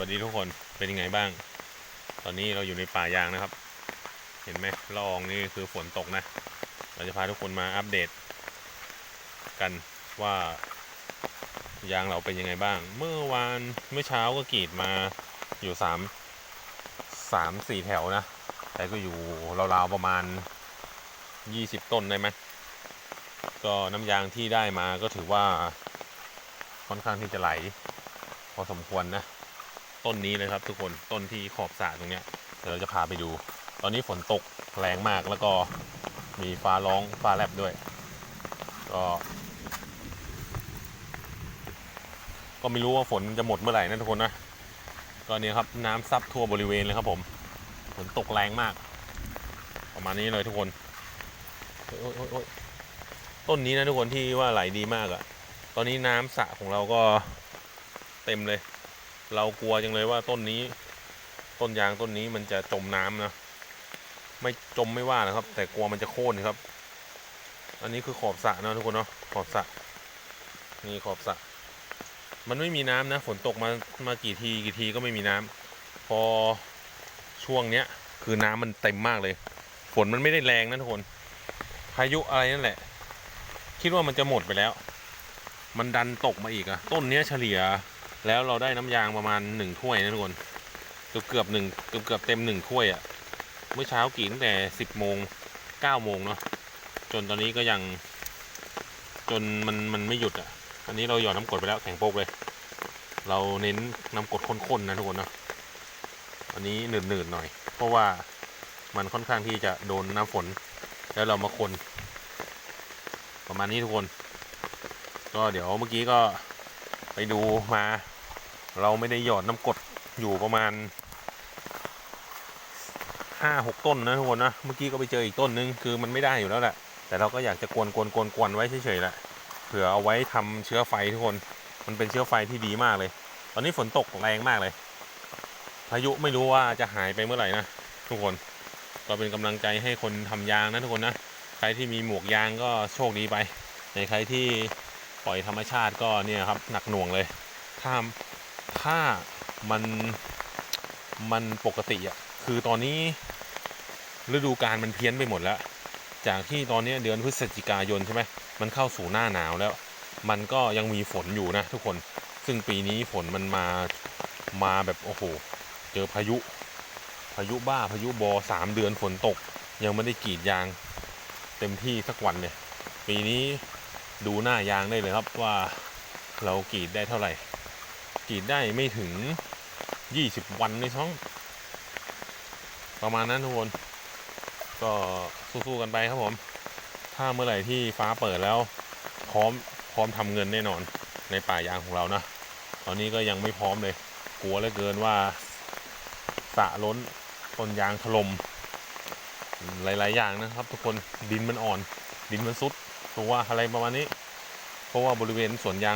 วัสดีทุกคนเป็นยังไงบ้าง ตอนนี้เราอยู่ในป่ายางนะครับ เห็นไหมละอองนี่คือฝนตกนะ เราจะพาทุกคนมาอัปเดต กันว่ายางเราเป็นยังไงบ้าง เมื่อวานเมื่อเช้าก็กรีดมาอยู่สามสามสี่แถวนะ แต่ก็อยู่ราวๆประมาณยี่สิบต้นได้ไหมก็น้ำยางที่ได้มาก็ถือว่าค่อนข้างที่จะไหล พอสมควรนะ ต้นนี้เลยครับ ทุกคนต้นที่ขอบสระตรงเนี้ยเดี๋ยวเราจะพาไปดู ตอนนี้ฝนตกแรงมากแล้วก็มีฟ้าร้องฟ้าแลบด้วย ก็ ก็ไม่รู้ว่าฝนจะหมดเมื่อไหร่นะทุกคนนะก็เนี่ยครับน้ำซับทั่วบริเวณเลยครับผมฝนตกแรงมาก ประมาณนี้เลยทุกคนต้นนี้นะทุกคนที่ว่าไหลดีมากอะตอนนี้น้ำสระของเราก็เต็มเลย เรากลัวจังเลยว่าต้นนี้ ต้นยางต้นนี้มันจะจมน้ำนะ ไม่จมไม่ว่านะครับ แต่กลัวมันจะโค่นครับ อันนี้คือขอบสระนะทุกคนเนาะขอบสระนี่ขอบสระมันไม่มีน้ำนะฝนตกมามากี่ทีกี่ทีก็ไม่มีน้ำพอช่วงเนี้ยคือน้ำมันเต็มมากเลย ฝนมันไม่ได้แรงนะทุกคนพายุอะไรนั่นแหละ คิดว่ามันจะหมดไปแล้ว มันดันตกมาอีกอะต้นเนี้ยเฉลี่ย แล้วเราได้น้ำยางประมาณหนึ่งถ้วยนะทุกคนเกือบเกือบหนึ่งเกือบเกือบเต็มหนึ่งถ้วยอะ่ะเมื่อเช้ากี่ตั้งแต่สิบโมงเก้าโมงเนาะจนตอนนี้ก็ยังจนมันมันไม่หยุดอะ่ะ อันนี้เราหยอดน้ำกดไปแล้วแข็งโป๊กเลย เราเน้นน้ำกดข้นๆนะทุกคนเนาะอันนี้หนืดๆหน่อย เพราะว่ามันค่อนข้างที่จะโดนน้ำฝน แล้วเรามาคน ประมาณนี้ทุกคน ก็เดี๋ยวเมื่อกี้ก็ ไปดูมา เราไม่ได้หยอดน้ำกดอยู่ประมาณห้าหกต้นนะทุกคนนะ เมื่อกี้ก็ไปเจออีกต้นนึง คือมันไม่ได้อยู่แล้วแหละ แต่เราก็อยากจะกวนกวนกวนกวนไว้เฉยๆแหละ เผื่อเอาไว้ทำเชื้อไฟทุกคน มันเป็นเชื้อไฟที่ดีมากเลย ตอนนี้ฝนตกแรงมากเลย พายุไม่รู้ว่าจะหายไปเมื่อไหร่นะทุกคน ก็เป็นกำลังใจให้คนทำยางนะทุกคนนะ ใครที่มีหมวกยางก็โชคดีไป ในใครที่ ล่อยธรรมชาติก็เนี่ยครับหนักหน่วงเลย ถ้าถ้ามันมันปกติอะคือตอนนี้ฤดูกาลมันเพี้ยนไปหมดแล้ว จากที่ตอนนี้เดือนพฤศจิกายนใช่ไหมมันเข้าสู่หน้าหนาวแล้ว มันก็ยังมีฝนอยู่นะทุกคนซึ่งปีนี้ฝนมันมามาแบบโอ้โหเจอพายุ พายุบ้าพายุบอสามเดือนฝนตก ยังไม่ได้กรีดยาง เต็มที่สักวันเลยปีนี้ ดูหน้ายางได้เลยครับว่าเรากรีดได้เท่าไหร่กรีดได้ไม่ถึง 20 วันในท้อง ประมาณนั้นทุกคน ก็สู้ๆกันไปครับผม ถ้าเมื่อไหร่ที่ฟ้าเปิดแล้ว พร้อมพร้อมทำเงินแน่นอนในป่ายางของเรานะตอนนี้ก็ยังไม่พร้อมเลย กลัวเหลือเกินว่าสะล้นต้นยางถลม่มหลาย ๆ อย่างนะครับ ทุกคนดินมันอ่อน ดินมันซุด ตัวอะไรประมาณนี้ เพราะว่าบริเวณสวนยาง